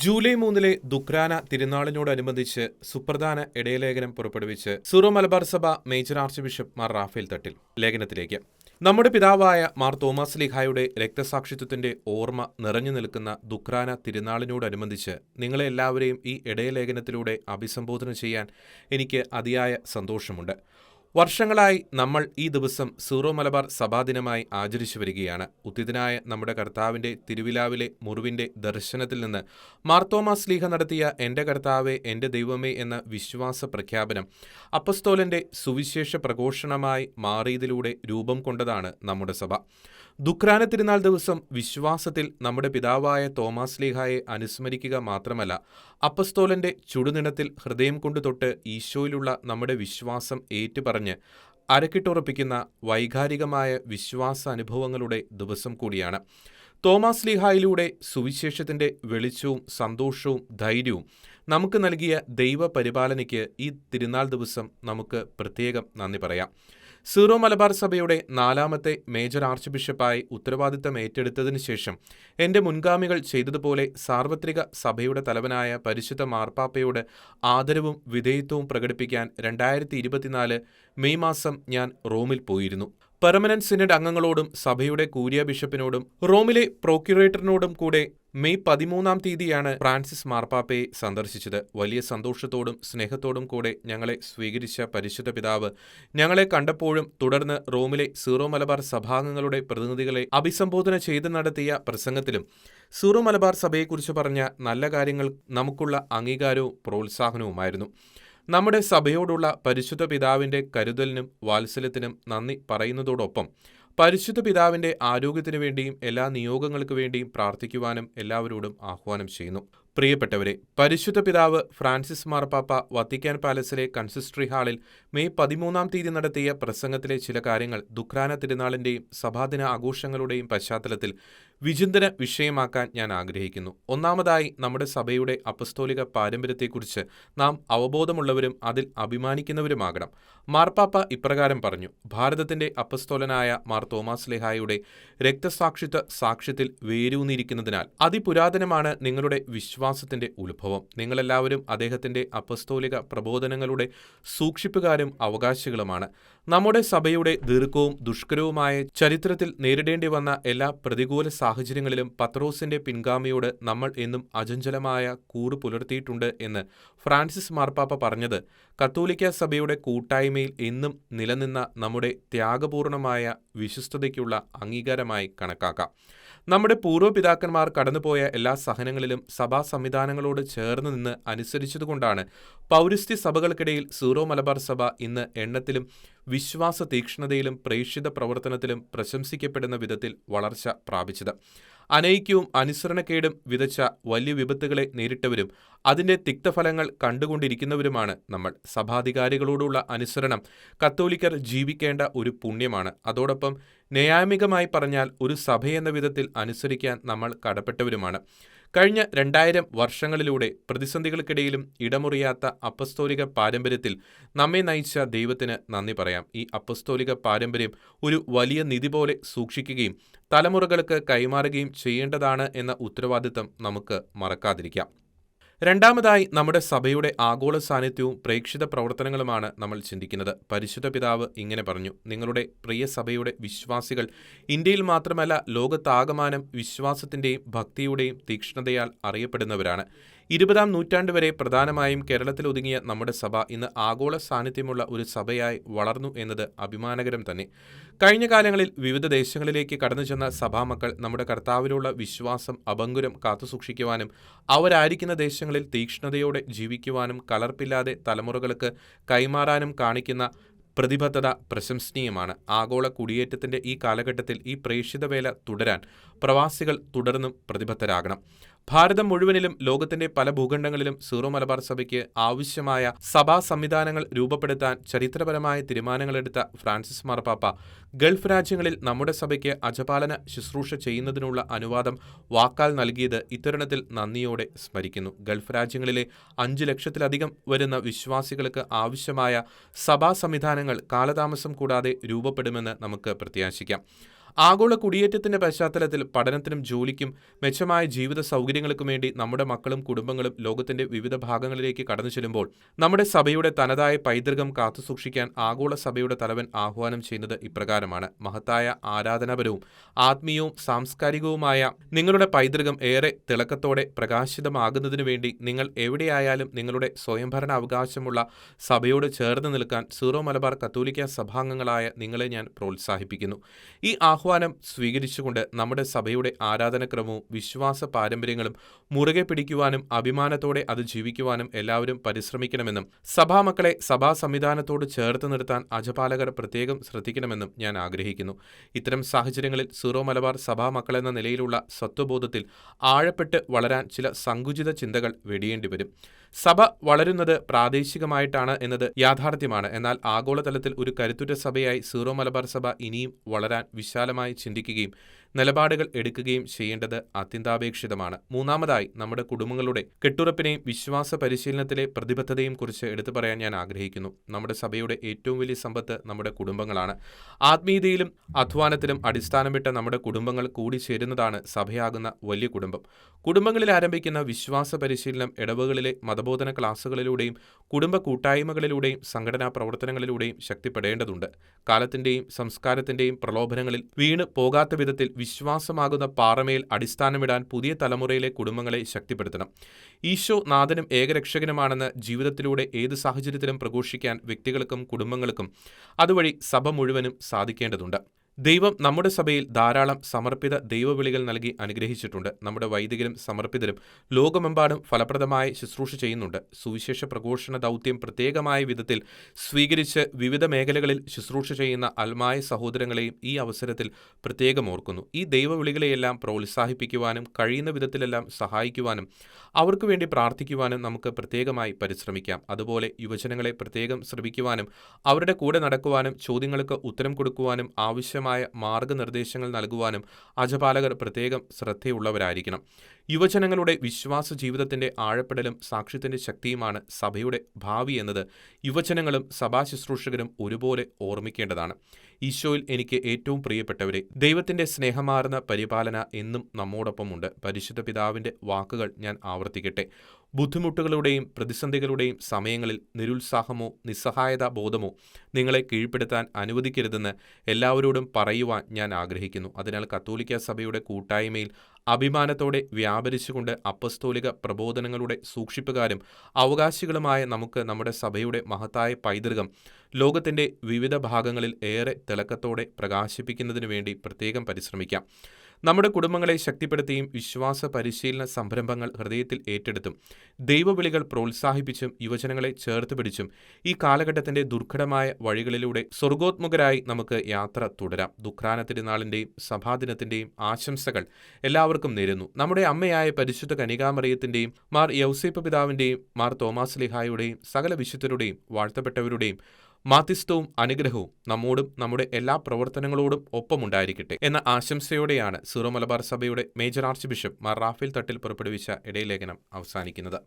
July മൂന്നിലെ ദുക്രാന തിരുനാളിനോടനുബന്ധിച്ച് സുപ്രധാന ഇടയലേഖനം പുറപ്പെടുവിച്ച് Syro Malabar സഭ major archbishop Mar Raphael Thattil. ലേഖനത്തിലേക്ക്. നമ്മുടെ പിതാവായ മാർ തോമസ് ലിഹായുടെ രക്തസാക്ഷിത്വത്തിന്റെ ഓർമ്മ നിറഞ്ഞു നിൽക്കുന്ന ദുക്രാന തിരുനാളിനോടനുബന്ധിച്ച് നിങ്ങളെ എല്ലാവരെയും ഈ ഇടയലേഖനത്തിലൂടെ അഭിസംബോധന ചെയ്യാൻ എനിക്ക് അതിയായ സന്തോഷമുണ്ട്. വർഷങ്ങളായി നമ്മൾ ഈ ദിവസം സീറോ മലബാർ സഭാദിനമായി ആചരിച്ചു വരികയാണ്. ഉത്തിതനായ നമ്മുടെ കർത്താവിന്റെ തിരുവിലാവിലെ മുറിവിന്റെ ദർശനത്തിൽ നിന്ന് മാർത്തോമാസ് ലീഹ നടത്തിയ എന്റെ കർത്താവെ എന്റെ ദൈവമേ എന്ന വിശ്വാസ പ്രഖ്യാപനം അപ്പസ്തോലന്റെ സുവിശേഷ പ്രഘോഷണമായി മാറിയതിലൂടെ രൂപം കൊണ്ടതാണ് നമ്മുടെ സഭ. ദുഃഖ്രാന തിരുനാൾ ദിവസം വിശ്വാസത്തിൽ നമ്മുടെ പിതാവായ തോമാസ് ലീഹായെ അനുസ്മരിക്കുക മാത്രമല്ല അപ്പസ്തോലന്റെ ചുടുനിണത്തിൽ ഹൃദയം കൊണ്ടു തൊട്ട് ഈശോയിലുള്ള നമ്മുടെ വിശ്വാസം ഏറ്റുപറഞ്ഞ് അരക്കിട്ടുറപ്പിക്കുന്ന വൈകാരികമായ വിശ്വാസ അനുഭവങ്ങളുടെ ദിവസം കൂടിയാണ്. തോമാസ് ലീഹായിലൂടെ സുവിശേഷത്തിന്റെ വെളിച്ചവും സന്തോഷവും ധൈര്യവും നമുക്ക് നൽകിയ ദൈവപരിപാലനയ്ക്ക് ഈ തിരുനാൾ ദിവസം നമുക്ക് പ്രത്യേകം നന്ദി പറയാം. സീറോ മലബാർ സഭയുടെ നാലാമത്തെ മേജർ ആർച്ച് ബിഷപ്പായി ഉത്തരവാദിത്തം ഏറ്റെടുത്തതിനു ശേഷം എന്റെ മുൻഗാമികൾ ചെയ്തതുപോലെ സാർവത്രിക സഭയുടെ തലവനായ പരിശുദ്ധ മാർപ്പാപ്പയോട് ആദരവും വിധേയത്വവും പ്രകടിപ്പിക്കാൻ രണ്ടായിരത്തി ഇരുപത്തിനാല് മെയ് മാസം ഞാൻ റോമിൽ പോയിരുന്നു. പെർമനന്റ് സിനഡ് അംഗങ്ങളോടും സഭയുടെ കൂരിയ ബിഷപ്പിനോടും റോമിലെ പ്രോക്യുറേറ്ററിനോടും കൂടെ മെയ് പതിമൂന്നാം തീയതിയാണ് ഫ്രാൻസിസ് മാർപ്പാപ്പയെ സന്ദർശിച്ചത്. വലിയ സന്തോഷത്തോടും സ്നേഹത്തോടും കൂടെ ഞങ്ങളെ സ്വീകരിച്ച പരിശുദ്ധ പിതാവ് ഞങ്ങളെ കണ്ടപ്പോഴും തുടർന്ന് റോമിലെ സീറോ മലബാർ സഭാംഗങ്ങളുടെ പ്രതിനിധികളെ അഭിസംബോധന ചെയ്ത് നടത്തിയ പ്രസംഗത്തിലും സീറോ മലബാർ സഭയെക്കുറിച്ച് പറഞ്ഞ നല്ല കാര്യങ്ങൾ നമുക്കുള്ള അംഗീകാരവും പ്രോത്സാഹനവുമായിരുന്നു. നമ്മുടെ സഭയോടുള്ള പരിശുദ്ധ പിതാവിന്റെ കരുതലിനും വാത്സല്യത്തിനും നന്ദി പറയുന്നതോടൊപ്പം പരിശുദ്ധ പിതാവിന്റെ ആരോഗ്യത്തിനു വേണ്ടിയും എല്ലാ നിയോഗങ്ങൾക്ക് വേണ്ടിയും പ്രാർത്ഥിക്കുവാനും എല്ലാവരോടും ആഹ്വാനം ചെയ്യുന്നു. പ്രിയപ്പെട്ടവരെ പരിശുദ്ധ പിതാവ് ഫ്രാൻസിസ് മാർപ്പാപ്പ വത്തിക്കാൻ പാലസിലെ കൺസിസ്റ്ററി ഹാളിൽ മെയ് പതിമൂന്നാം തീയതി നടത്തിയ പ്രസംഗത്തിലെ ചില കാര്യങ്ങൾ ദുഃഖാന തിരുനാളിന്റെയും സഭാദിന ആഘോഷങ്ങളുടെയും പശ്ചാത്തലത്തിൽ വിചിന്തന വിഷയമാക്കാൻ ഞാൻ ആഗ്രഹിക്കുന്നു. ഒന്നാമതായി നമ്മുടെ സഭയുടെ അപസ്തോലിക പാരമ്പര്യത്തെക്കുറിച്ച് നാം അവബോധമുള്ളവരും അതിൽ അഭിമാനിക്കുന്നവരുമാകണം. മാർപ്പാപ്പ ഇപ്രകാരം പറഞ്ഞു ഭാരതത്തിന്റെ അപ്പസ്തോലനായ മാർ തോമാസ് ലെഹായുടെ രക്തസാക്ഷിത്വ സാക്ഷ്യത്തിൽ വേരൂന്നിരിക്കുന്നതിനാൽ അതിപുരാതനമാണ് നിങ്ങളുടെ വിശ്വാസത്തിന്റെ ഉത്ഭവം. നിങ്ങളെല്ലാവരും അദ്ദേഹത്തിന്റെ അപ്പസ്തോലിക പ്രബോധനങ്ങളുടെ സൂക്ഷിപ്പുകാരും അവകാശികളുമാണ്. നമ്മുടെ സഭയുടെ ദീർഘവും ദുഷ്കരവുമായ ചരിത്രത്തിൽ നേരിടേണ്ടി വന്ന എല്ലാ പ്രതികൂല സാഹചര്യങ്ങളിലും പത്രോസിന്റെ പിൻഗാമിയോട് നമ്മൾ എന്നും അചഞ്ചലമായ കൂറ് പുലർത്തിയിട്ടുണ്ട് എന്ന് ഫ്രാൻസിസ് മാർപ്പാപ്പ പറഞ്ഞത്. കത്തോലിക്ക സഭയുടെ കൂട്ടായ്മയിൽ എന്നും നിലനിന്ന നമ്മുടെ ത്യാഗപൂർണമായ വിശ്വസ്തതയ്ക്കുള്ള അംഗീകാരമായി കണക്കാക്കാം. നമ്മുടെ പൂർവപിതാക്കന്മാർ കടന്നുപോയ എല്ലാ സഹനങ്ങളിലും സഭാ സംവിധാനങ്ങളോട് ചേർന്ന് നിന്ന് അനുസരിച്ചതുകൊണ്ടാണ് പൗരസ്ത്യ സഭകൾക്കിടയിൽ സീറോ മലബാർ സഭ ഇന്ന് എണ്ണത്തിലും വിശ്വാസ തീക്ഷ്ണതയിലും പ്രേക്ഷിത പ്രവർത്തനത്തിലും പ്രശംസിക്കപ്പെടുന്ന വിധത്തിൽ വളർച്ച പ്രാപിച്ചത്. അനൈക്യവും അനുസരണക്കേടും വിതച്ച വലിയ വിപത്തുകളെ നേരിട്ടവരും അതിന്റെ തിക്തഫലങ്ങൾ കണ്ടുകൊണ്ടിരിക്കുന്നവരുമാണ് നമ്മൾ. സഭാധികാരികളോടുള്ള അനുസരണം കത്തോലിക്കർ ജീവിക്കേണ്ട ഒരു പുണ്യമാണ്. അതോടൊപ്പം ന്യായാമികമായി പറഞ്ഞാൽ ഒരു സഭയെന്ന വിധത്തിൽ അനുസരിക്കാൻ നമ്മൾ കടപ്പെട്ടവരുമാണ്. കഴിഞ്ഞ രണ്ടായിരം വർഷങ്ങളിലൂടെ പ്രതിസന്ധികൾക്കിടയിലും ഇടമുറിയാത്ത അപ്പസ്തോലിക പാരമ്പര്യത്തിൽ നമ്മെ നയിച്ച ദൈവത്തിന് നന്ദി പറയാം. ഈ അപ്പസ്തോലിക പാരമ്പര്യം ഒരു വലിയ നിധി പോലെ സൂക്ഷിക്കുകയും തലമുറകൾക്ക് കൈമാറുകയും ചെയ്യേണ്ടതാണ് എന്ന ഉത്തരവാദിത്തം നമുക്ക് മറക്കാതിരിക്കാം. രണ്ടാമതായി നമ്മുടെ സഭയുടെ ആഗോള സാന്നിധ്യവും പ്രേക്ഷിത പ്രവർത്തനങ്ങളുമാണ് നമ്മൾ ചിന്തിക്കുന്നത്. പരിശുദ്ധ പിതാവ് ഇങ്ങനെ പറഞ്ഞു നിങ്ങളുടെ പ്രിയ സഭയുടെ വിശ്വാസികൾ ഇന്ത്യയിൽ മാത്രമല്ല ലോകത്താകമാനം വിശ്വാസത്തിന്റെയും ഭക്തിയുടെയും തീക്ഷ്ണതയാൽ അറിയപ്പെടുന്നവരാണ്. ഇരുപതാം നൂറ്റാണ്ട് വരെ പ്രധാനമായും കേരളത്തിൽ ഒതുങ്ങിയ നമ്മുടെ സഭ ഇന്ന് ആഗോള സാന്നിധ്യമുള്ള ഒരു സഭയായി വളർന്നു എന്നത് അഭിമാനകരം തന്നെ. കഴിഞ്ഞ കാലങ്ങളിൽ വിവിധ ദേശങ്ങളിലേക്ക് കടന്നു ചെന്ന സഭാമക്കൾ നമ്മുടെ കർത്താവിലുള്ള വിശ്വാസം അപങ്കുരം കാത്തുസൂക്ഷിക്കുവാനും അവരായിരിക്കുന്ന ദേശങ്ങളിൽ തീക്ഷ്ണതയോടെ ജീവിക്കുവാനും കലർപ്പില്ലാതെ തലമുറകൾക്ക് കൈമാറാനും കാണിക്കുന്ന പ്രതിബദ്ധത പ്രശംസനീയമാണ്. ആഗോള കുടിയേറ്റത്തിന്റെ ഈ കാലഘട്ടത്തിൽ ഈ പ്രേക്ഷിത വേല തുടരാൻ പ്രവാസികൾ തുടർന്നും പ്രതിബദ്ധരാകണം. ഭാരതം മുഴുവനിലും ലോകത്തിന്റെ പല ഭൂഖണ്ഡങ്ങളിലും സീറോ മലബാർ സഭയ്ക്ക് ആവശ്യമായ സഭാ സംവിധാനങ്ങൾ രൂപപ്പെടുത്താൻ ചരിത്രപരമായ തീരുമാനങ്ങളെടുത്ത ഫ്രാൻസിസ് മാർപ്പാപ്പ ഗൾഫ് രാജ്യങ്ങളിൽ നമ്മുടെ സഭയ്ക്ക് അജപാലന ശുശ്രൂഷ ചെയ്യുന്നതിനുള്ള അനുവാദം വാക്കാൽ നൽകിയത് ഇത്തരണത്തിൽ നന്ദിയോടെ സ്മരിക്കുന്നു. ഗൾഫ് രാജ്യങ്ങളിലെ അഞ്ചു ലക്ഷത്തിലധികം വരുന്ന വിശ്വാസികൾക്ക് ആവശ്യമായ സഭാ സംവിധാനങ്ങൾ കാലതാമസം കൂടാതെ രൂപപ്പെടുമെന്ന് നമുക്ക് പ്രത്യാശിക്കാം. ആഗോള കുടിയേറ്റത്തിന്റെ പശ്ചാത്തലത്തിൽ പഠനത്തിനും ജോലിക്കും മെച്ചമായ ജീവിത സൗകര്യങ്ങൾക്കും വേണ്ടി നമ്മുടെ മക്കളും കുടുംബങ്ങളും ലോകത്തിന്റെ വിവിധ ഭാഗങ്ങളിലേക്ക് കടന്നു ചെല്ലുമ്പോൾ നമ്മുടെ സഭയുടെ തനതായ പൈതൃകം കാത്തുസൂക്ഷിക്കാൻ ആഗോള സഭയുടെ തലവൻ ആഹ്വാനം ചെയ്യുന്നത് ഇപ്രകാരമാണ്. മഹത്തായ ആരാധനാപരവും ആത്മീയവും സാംസ്കാരികവുമായ നിങ്ങളുടെ പൈതൃകം ഏറെ തിളക്കത്തോടെ പ്രകാശിതമാകുന്നതിനു വേണ്ടി നിങ്ങൾ എവിടെയായാലും നിങ്ങളുടെ സ്വയംഭരണ അവകാശമുള്ള സഭയോട് ചേർന്ന് നിൽക്കാൻ സീറോ മലബാർ കത്തോലിക്ക സഭാംഗങ്ങളായ നിങ്ങളെ ഞാൻ പ്രോത്സാഹിപ്പിക്കുന്നു. ഈ സ്വീകരിച്ചുകൊണ്ട് നമ്മുടെ സഭയുടെ ആരാധനക്രമവും വിശ്വാസ പാരമ്പര്യങ്ങളും മുറുകെ പിടിക്കുവാനും അഭിമാനത്തോടെ അത് ജീവിക്കുവാനും എല്ലാവരും പരിശ്രമിക്കണമെന്നും സഭാമക്കളെ സഭാ സംവിധാനത്തോട് ചേർത്ത് നിർത്താൻ അജപാലകർ പ്രത്യേകം ശ്രദ്ധിക്കണമെന്നും ഞാൻ ആഗ്രഹിക്കുന്നു. ഇത്തരം സാഹചര്യങ്ങളിൽ സീറോ മലബാർ സഭാമക്കളെന്ന നിലയിലുള്ള സ്വത്വബോധത്തിൽ ആഴപ്പെട്ട് വളരാൻ ചില സങ്കുചിത ചിന്തകൾ വെടിയേണ്ടി വരും. സഭ വളരുന്നത് പ്രാദേശികമായിട്ടാണ് എന്നത് യാഥാർത്ഥ്യമാണ്. എന്നാൽ ആഗോളതലത്തിൽ ഒരു കരുത്തുറ്റ സഭയായി സീറോ മലബാർ സഭ ഇനിയും വളരാൻ വിശാലമായി ചിന്തിക്കുകയും നിലപാടുകൾ എടുക്കുകയും ചെയ്യേണ്ടത് അത്യന്താപേക്ഷിതമാണ്. മൂന്നാമതായി നമ്മുടെ കുടുംബങ്ങളുടെ കെട്ടുറപ്പിനെയും വിശ്വാസ പരിശീലനത്തിലെ പ്രതിബദ്ധതയും കുറിച്ച് എടുത്തു പറയാൻ ഞാൻ ആഗ്രഹിക്കുന്നു. നമ്മുടെ സഭയുടെ ഏറ്റവും വലിയ സമ്പത്ത് നമ്മുടെ കുടുംബങ്ങളാണ്. ആത്മീയതയിലും അധ്വാനത്തിലും അടിസ്ഥാനം വിട്ട നമ്മുടെ കുടുംബങ്ങൾ കൂടി ചേരുന്നതാണ് സഭയാകുന്ന വലിയ കുടുംബം. കുടുംബങ്ങളിൽ ആരംഭിക്കുന്ന വിശ്വാസ പരിശീലനം ഇടവുകളിലെ മതബോധന ക്ലാസുകളിലൂടെയും കുടുംബ കൂട്ടായ്മകളിലൂടെയും സംഘടനാ പ്രവർത്തനങ്ങളിലൂടെയും ശക്തിപ്പെടേണ്ടതുണ്ട്. കാലത്തിന്റെയും സംസ്കാരത്തിന്റെയും പ്രലോഭനങ്ങളിൽ വീണ് പോകാത്ത വിധത്തിൽ വിശ്വാസമാകുന്ന പാറമേൽ അടിസ്ഥാനമിടാൻ പുതിയ തലമുറയിലെ കുടുംബങ്ങളെ ശക്തിപ്പെടുത്തണം. ഈശോ നാഥനും ഏകരക്ഷകനുമാണെന്ന് ജീവിതത്തിലൂടെ ഏത് സാഹചര്യത്തിലും പ്രഘോഷിക്കാൻ വ്യക്തികൾക്കും കുടുംബങ്ങൾക്കും അതുവഴി സഭ മുഴുവനും സാധിക്കേണ്ടതുണ്ട്. ദൈവം നമ്മുടെ സഭയിൽ ധാരാളം സമർപ്പിത ദൈവവിളികൾ നൽകി അനുഗ്രഹിച്ചിട്ടുണ്ട്. നമ്മുടെ വൈദികരും സമർപ്പിതരും ലോകമെമ്പാടും ഫലപ്രദമായി ശുശ്രൂഷ ചെയ്യുന്നുണ്ട്. സുവിശേഷ പ്രഘോഷണ ദൗത്യം പ്രത്യേകമായ വിധത്തിൽ സ്വീകരിച്ച് വിവിധ മേഖലകളിൽ ശുശ്രൂഷ ചെയ്യുന്ന അൽമായ സഹോദരങ്ങളെയും ഈ അവസരത്തിൽ പ്രത്യേകം ഓർക്കുന്നു. ഈ ദൈവവിളികളെയെല്ലാം പ്രോത്സാഹിപ്പിക്കുവാനും കഴിയുന്ന വിധത്തിലെല്ലാം സഹായിക്കുവാനും അവർക്ക് വേണ്ടി പ്രാർത്ഥിക്കുവാനും നമുക്ക് പ്രത്യേകമായി പരിശ്രമിക്കാം. അതുപോലെ യുവജനങ്ങളെ പ്രത്യേകം ശ്രമിക്കുവാനും അവരുടെ കൂടെ നടക്കുവാനും ചോദ്യങ്ങൾക്ക് ഉത്തരം കൊടുക്കുവാനും ആവശ്യം ആവശ്യമായ മാർഗനിർദ്ദേശങ്ങൾ നൽകുവാനും അജപാലകർ പ്രത്യേകം ശ്രദ്ധയുള്ളവരായിരിക്കണം. യുവജനങ്ങളുടെ വിശ്വാസ ജീവിതത്തിന്റെ ആഴപ്പെടലും സാക്ഷ്യത്തിന്റെ ശക്തിയുമാണ് സഭയുടെ ഭാവി എന്നത്. യുവജനങ്ങളും സഭാ ശുശ്രൂഷകരും ഒരുപോലെ ഓർമ്മിക്കേണ്ടതാണ്. ഈശോയിൽ എനിക്ക് ഏറ്റവും പ്രിയപ്പെട്ടവരെ ദൈവത്തിന്റെ സ്നേഹമാർന്ന പരിപാലന എന്നും നമ്മോടൊപ്പമുണ്ട്. പരിശുദ്ധ പിതാവിന്റെ വാക്കുകൾ ഞാൻ ആവർത്തിക്കട്ടെ. ബുദ്ധിമുട്ടുകളുടെയും പ്രതിസന്ധികളുടെയും സമയങ്ങളിൽ നിരുത്സാഹമോ നിസ്സഹായത ബോധമോ നിങ്ങളെ കീഴ്പ്പെടുത്താൻ അനുവദിക്കരുതെന്ന് എല്ലാവരോടും പറയുവാൻ ഞാൻ ആഗ്രഹിക്കുന്നു. അതിനാൽ കത്തോലിക്ക സഭയുടെ കൂട്ടായ്മയിൽ അഭിമാനത്തോടെ വ്യാപരിച്ചുകൊണ്ട് അപ്പസ്തോലിക പ്രബോധനങ്ങളുടെ സൂക്ഷിപ്പുകാരും അവകാശികളുമായ നമുക്ക് നമ്മുടെ സഭയുടെ മഹത്തായ പൈതൃകം ലോകത്തിന്റെ വിവിധ ഭാഗങ്ങളിൽ ഏറെ തിളക്കത്തോടെ പ്രകാശിപ്പിക്കുന്നതിനു വേണ്ടി പ്രത്യേകം പരിശ്രമിക്കാം. നമ്മുടെ കുടുംബങ്ങളെ ശക്തിപ്പെടുത്തിയും വിശ്വാസ പരിശീലന സംരംഭങ്ങൾ ഹൃദയത്തിൽ ഏറ്റെടുത്തും ദൈവവിളികൾ പ്രോത്സാഹിപ്പിച്ചും യുവജനങ്ങളെ ചേർത്ത് പിടിച്ചും ഈ കാലഘട്ടത്തിന്റെ ദുർഘടമായ വഴികളിലൂടെ സ്വർഗോത്മുഖരായി നമുക്ക് യാത്ര തുടരാം. ദുഃഖാന തിരുനാളിന്റെയും സഭാദിനത്തിന്റെയും ആശംസകൾ എല്ലാവർക്കും നേരുന്നു. നമ്മുടെ അമ്മയായ പരിശുദ്ധ കനികാമറിയത്തിന്റെയും മാർ യൗസേപ്പ് പിതാവിന്റെയും മാർ തോമാസ് ലിഹായുടെയും സകല വിശുദ്ധരുടെയും വാഴ്ത്തപ്പെട്ടവരുടെയും മാധ്യസ്ഥവും അനുഗ്രഹവും നമ്മോടും നമ്മുടെ എല്ലാ പ്രവർത്തനങ്ങളോടും ഒപ്പമുണ്ടായിരിക്കട്ടെ എന്ന ആശംസയോടെയാണ് സിറോ മലബാർ സഭയുടെ major archbishop Mar Raphael Thattil പുറപ്പെടുവിച്ച ഇടയലേഖനം അവസാനിക്കുന്നത്.